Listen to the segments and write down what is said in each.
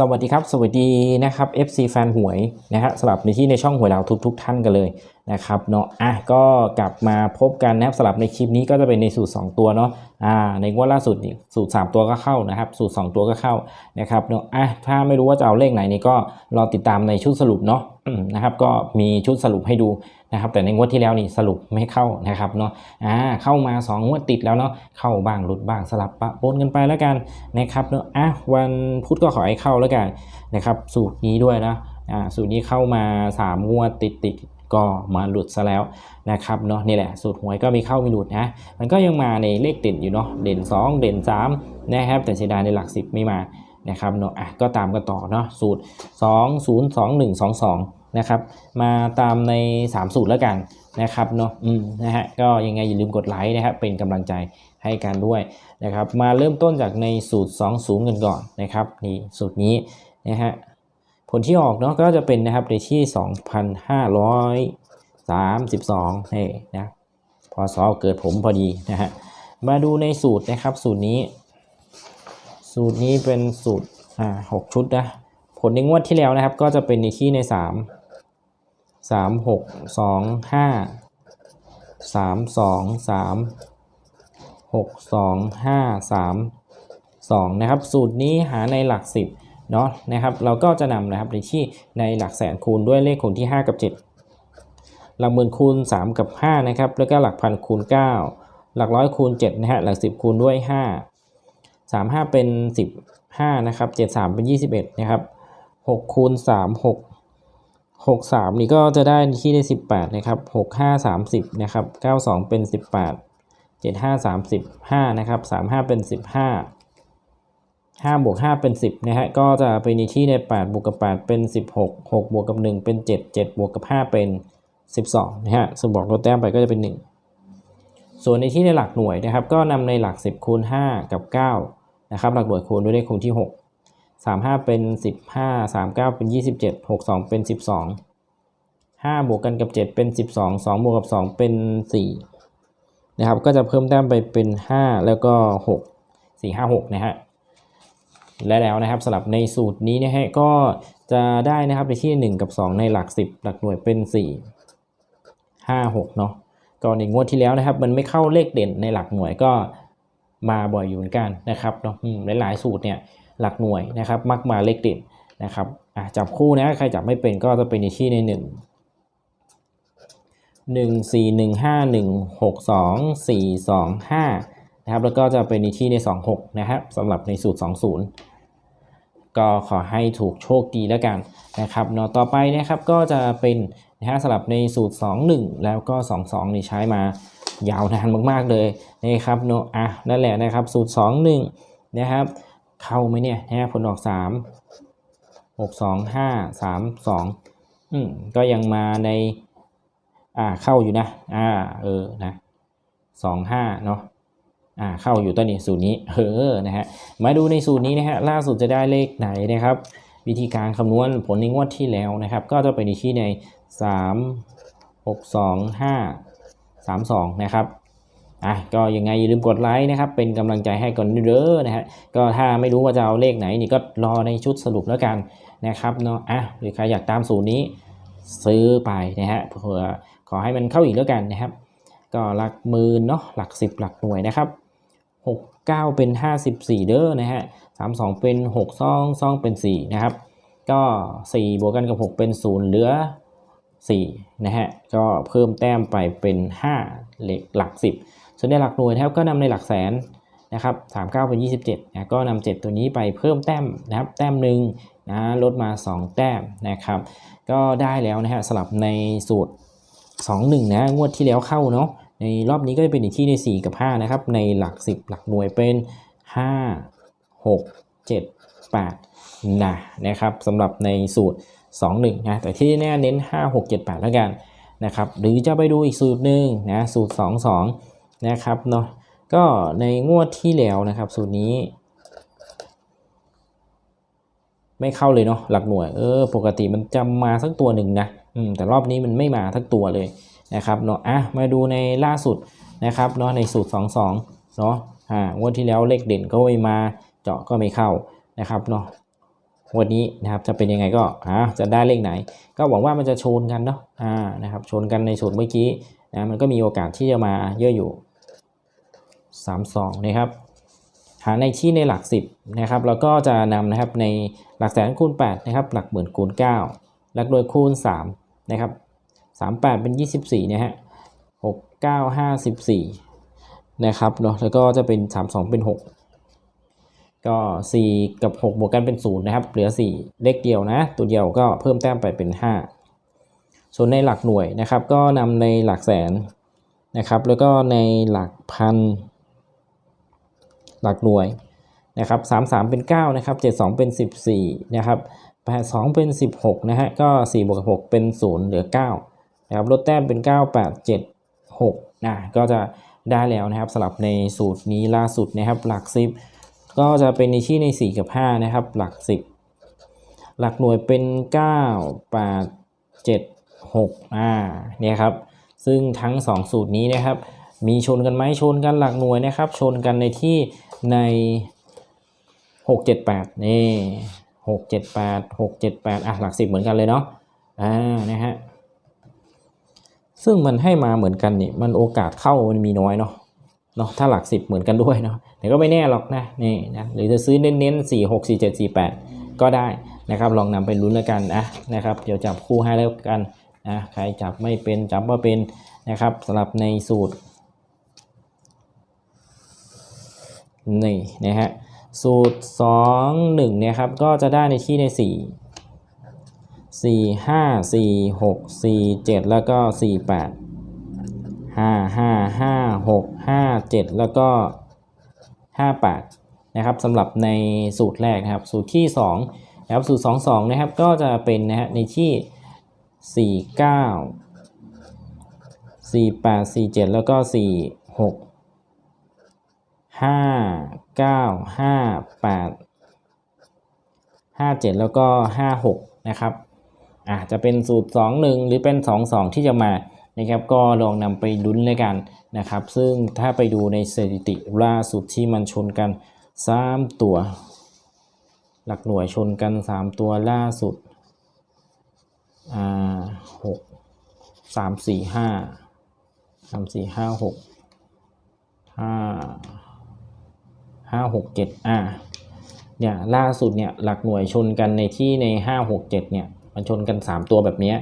สวัสดีครับ สวัสดีนะครับ FC แฟนหวยนะฮะสำหรับในที่ในช่องหวยเราทุกทุกท่านกันเลย นะครับเนาะอะก็กลับมาพบกันนะครับสำหรับในคลิปนี้ก็จะเป็นในสูตร 2 ตัวเนาะอ่าในงวดล่าสุดสูตร 3 ตัวก็เข้านะครับ สูตร 2 ตัวก็เข้านะครับเนาะอะถ้าไม่รู้ว่าจะเอาเลขไหนนี่ก็รอติดตามในชุดสรุปเนาะนะครับก็มีชุดสรุปให้ดูนะครับแต่ในงวดที่แล้วนี่สรุปไม่เข้านะครับเนาะอ่าเข้ามา 2 งวดติดแล้วเนาะเข้าบ้างหลุดบ้างสลับปะปนกันไปแล้วกันนะครับเนาะอะวันพุธก็ขอให้เข้าแล้วกันนะครับสูตรนี้ด้วยนะอ่าสูตรนี้เข้ามา 3 งวดติดติด ก็มาหลุดซะแล้วนะครับเนาะนี่แหละสูตรหวยก็มีเข้ามีหลุดนะมันก็ยังมาในเลขเด่นอยู่เนาะเด่น 2 เด่น3นะครับแต่เสียดายในหลัก 10 ไม่มานะครับเนาะอะก็ตามกันต่อเนาะสูตร 2 0 2 1 2 2นะครับมาตามใน 3 สูตรแล้วกันนะครับเนาะอืมนะฮะก็ยังไงอย่าลืมกดไลค์นะครับเป็นกำลังใจให้กันด้วยนะครับมาเริ่มต้นจากในสูตร 2 0 กันก่อนนะครับนี่สูตรนี้นะฮะ ผลที่ออกเนาะก็จะเป็นนะครับในที่ 2,532นี่นะพอสอเกิดผมพอดีนะฮะมาดูในสูตรนะครับสูตรนี้ สูตรนี้เป็นสูตรอ่าหกชุดนะผลในงวดที่แล้วนะครับ ก็จะเป็นในที่ใน3 3 6 2 5 3 2 3 6 2 5 3 2นะครับ สูตรนี้หาในหลัก10 เนาะนะครับเราก็จะนำนะครับในที่ในหลักแสนคูณด้วยเลขคูณที่ 5 กับ 7 หลักหมื่นคูณ 3 กับ 5 นะครับ แล้วก็หลักพันคูณ 9 หลักร้อยคูณ7นะฮะหลัก 10 คูณด้วย 5 3 5 เป็น 15 นะครับ 7 3 เป็น 21 นะครับ 6 คูณ 3 6 6 3 นี่ก็จะได้ที่ได้ 18 นะครับ 6 5 30 นะครับ 9 2 เป็น 18 7 5 35 นะครับ 3 5 เป็น 15 5บวก5เป็น 10นะฮะก็จะไปในที่ใน 8 บวกกับ 8 เป็น 16 6 บวกกับ 1 เป็น 7 7 บวกกับ 5 เป็น 12นะฮะสมบอกลดแต้มไปก็จะเป็น 1 ส่วนในที่ในหลักหน่วยนะครับ ก็นำในหลัก 10 คูณ 5 กับ9นะครับหลักหน่วยคูณด้วยเลขคูณที่ 6 3 5 เป็น 15 3 9 เป็น 27 6 2 เป็น 12 5 บวกกันกับ 7 เป็น 12 2 บวกกับ 2 เป็น 4 นะครับ ก็จะเพิ่มแต้มไปเป็น 5 แล้วก็ 6 4 5 6 นะฮะ และแล้วนะครับสำหรับในสูตรนี้นะฮะก็จะได้นะครับในที่ 1 กับ 2 ในหลัก 10 หลักหน่วยเป็น 4 5 6เนาะก็ในงวดที่แล้วนะครับ มันไม่เข้าเลขเด่นในหลักหน่วยก็มาบ่อยอยู่เหมือนกันนะครับเนาะหลายๆสูตรเนี่ยหลักหน่วยนะครับมักมาเลขเด่นนะครับอะจับคู่นะใครจับไม่เป็นก็จะเป็นในที่ใน 1 1 4 1 5 1 6 2 4 2 5นะครับแล้วก็จะเป็นในที่ใน 2 6 นะครับสำหรับในสูตร 20 ก็ขอให้ถูกโชคดีแล้วกันนะครับเนาะต่อไปนะครับก็จะเป็นนะฮะสำหรับในสูตร 2 1 แล้วก็ 2 2 นี่ใช้มายาวนานมากๆเลยนะครับเนาะอะนั่นแหละนะครับสูตร 2 1 นะครับ เข้าไหมเนี่ยนะฮะผลออก 3 6 2 5 3 2อืมก็ยังมาในอ่าเข้าอยู่นะอ่าเออนะ 2 5 เนาะ อ่าเข้าอยู่ตัวนี้สูตรนี้เออนะฮะมาดูในสูตรนี้นะฮะล่าสุดจะได้เลขไหนนะครับ วิธีการคำนวณผลในงวดที่แล้วนะครับ ก็จะไปในที่ใน 3 6 2 5 3 2 นะครับอะก็ยังไงอย่าลืมกดไลค์นะครับเป็นกำลังใจให้ก่อนเด้อนะฮะก็ถ้าไม่รู้ว่าจะเอาเลขไหนนี่ก็รอในชุดสรุปแล้วกันนะครับเนาะอะหรือใครอยากตามสูตรนี้ซื้อไปนะฮะเผื่อขอให้มันเข้าอีกแล้วกันนะครับ ก็หลักหมื่นเนาะหลัก10หลักหน่วยนะครับ 6 9 เป็น 54 เด้อนะฮะ32 เป็น6ซองซองเป็น 4 นะครับ ก็ 4 บวกกันกับ 6 เป็น 0 เหลือ 4 นะฮะ ก็เพิ่มแต้มไปเป็น 5 เลขหลัก 10 ส่วนในหลักหน่วยนะครับก็นำในหลักแสนนะครับ39 เป็น 27นะก็นำ7ตัวนี้ไปเพิ่มแต้มนะครับ แต้มหนึ่งนะลดมา 2 แต้มนะครับ ก็ได้แล้วนะฮะสลับในสูตร 2-1 นะ งวดที่แล้วเข้าเนาะ ในรอบนี้ก็จะเป็นอีกที่ใน 4 กับ 5 นะครับ ในหลัก 10 หลักหน่วยเป็น 5 6 7 8นะนะครับสำหรับในสูตร 2 1 นะแต่ที่แน่เน้น 5 6 7 8 แล้วกันนะครับหรือจะไปดูอีกสูตรหนึ่งนะสูตร 2 2 นะครับเนาะก็ในงวดที่แล้วนะครับสูตรนี้ ไม่เข้าเลยเนาะหลักหน่วยเออปกติมันจะมาสักตัวหนึ่งนะแต่รอบนี้มันไม่มาสักตัวเลย นะครับเนาะอะมาดูในล่าสุดนะครับเนาะในสูตร 22เนาะอ่างวดที่แล้วเลขเด่นก็ไม่มาเจาะก็ไม่เข้านะครับเนาะวันนี้นะครับจะเป็นยังไงก็อ่าจะได้เลขไหน ก็หวังว่ามันจะชนกันเนาะอ่านะครับชนกันในสูตรเมื่อกี้นะมันก็มีโอกาสที่จะมาเยอะอยู่ 32นะครับหาในที่ในหลัก 10นะครับแล้วก็จะนำนะครับในหลักแสนคูณ8นะครับหลักหมื่นคูณ9หลักหน่วยคูณ3นะครับ 38 เป็น 24นะฮะ6 9 54 นะครับเนาะแล้วก็จะเป็น 32 เป็น 6 ก็ 4 กับ 6 บวกกันเป็น 0 นะครับ เหลือ 4 เลขเดียวนะ ตัวเดียวก็เพิ่มแต้มไปเป็น 5 ส่วนในหลักหน่วยนะครับ ก็นำในหลักแสนนะครับ แล้วก็ในหลักพัน หลักหน่วยนะครับ33 เป็น 9 นะครับ 72 เป็น 14 นะครับ82 เป็น 16 นะฮะ ก็ 4 บวกกับ 6 เป็น 0 เหลือ 9 นะครับลดแต้มเป็น 9 8 7 6นะก็จะได้แล้วนะครับสำหรับในสูตรนี้ล่าสุดนะครับหลัก 10 ก็จะเป็นในที่ใน 4 กับ 5 นะครับ หลัก 10 หลักหน่วยเป็น 9 8 7 6อ่าเนี่ยครับซึ่งทั้ง 2 สูตรนี้นะครับ มีชนกันไหมชนกันหลักหน่วยนะครับ ชนกันในที่ใน 6 7 8นี่6 7 8 6 7 8อะหลัก 10 เหมือนกันเลยเนาะอ่านะฮะ ซึ่งมันให้มาเหมือนกันนี่มันโอกาสเข้ามันมีน้อยเนาะเนาะถ้าหลัก10เหมือนกันด้วยเนาะแต่ก็ไม่แน่หรอกนะนี่นะหรือจะซื้อเน้นๆ4 6 4 7 4 8ก็ได้นะครับลองนำไปลุ้นแล้วกันนะนะครับเดี๋ยวจับคู่ให้แล้วกันนะใครจับไม่เป็นจับว่าเป็นนะครับสำหรับในสูตรนี่นะฮะสูตร 2 1เนี่ยครับก็จะได้ในที่ใน 4 4 5 4 6 4 7แล้วก็4 8 5 5 5 6 5 7แล้วก็58นะครับสำหรับในสูตรแรกนะครับ สูตรที่2นะครับสูตร2 2นะครับก็จะเป็นนะฮะในที่4 9 4 8 4 7แล้วก็4 6ห้าเก้าห้าแปดห้าเจ็ดแล้วก็ห้าหกนะครับ อะจะเป็นสูตรสองหนึ่งหรือเป็นสองสองที่จะมานะครับก็ลองนำไปลุ้นเลยกันนะครับ ซึ่งถ้าไปดูในสถิติล่าสุดที่มันชนกันสามตัว หลักหน่วยชนกันสามตัวล่าสุดอ่าหกสามสี่ห้าสามสี่ห้าหกห้าห้าหกเจ็ดอ่าเนี่ยล่าสุดเนี่ยหลักหน่วยชนกันในที่ในห้าหกเจ็ดเนี่ย มันชนกันสามตัวแบบนี้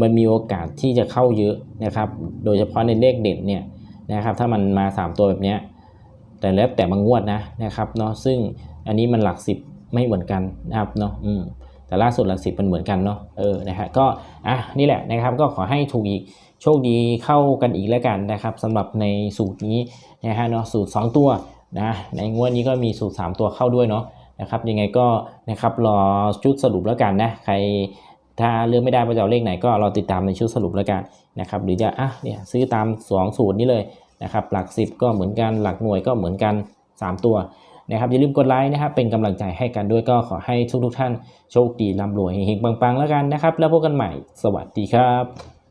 มันมีโอกาสที่จะเข้าเยอะนะครับ โดยเฉพาะในเลขเด่นเนี่ยนะครับถ้ามันมาสามตัวแบบนี้แต่แล้วแต่บางงวดนะนะครับเนาะซึ่งอันนี้มันหลักสิบไม่เหมือนกันนะครับเนาะอืมแต่ล่าสุดหลักสิบมันเหมือนกันเนาะเออนะฮะก็อะนี่แหละนะครับก็ขอให้ถูกอีกโชคดีเข้ากันอีกแล้วกันนะครับสำหรับในสูตรนี้นะฮะเนาะสูตร 2 ตัวนะในงวดนี้ก็มีสูตร 3 ตัวเข้าด้วยเนาะนะครับยังไงก็นะครับรอชุดสรุปแล้วกันนะใคร ถ้าเลือกไม่ได้ว่าจะเอาเลขไหนก็เราติดตามในชุดสรุปแล้วกันนะครับหรือจะอะเนี่ยซื้อตาม2สูตรนี้เลยนะครับหลัก 10 ก็เหมือนกันหลักหน่วยก็เหมือนกัน 3 ตัวนะครับอย่าลืมกดไลค์นะครับเป็นกำลังใจให้กันด้วยก็ขอให้ทุกทุกท่านโชคดีร่ำรวยเฮงๆปังๆแล้วกันนะครับ แล้วพบกันใหม่สวัสดีครับ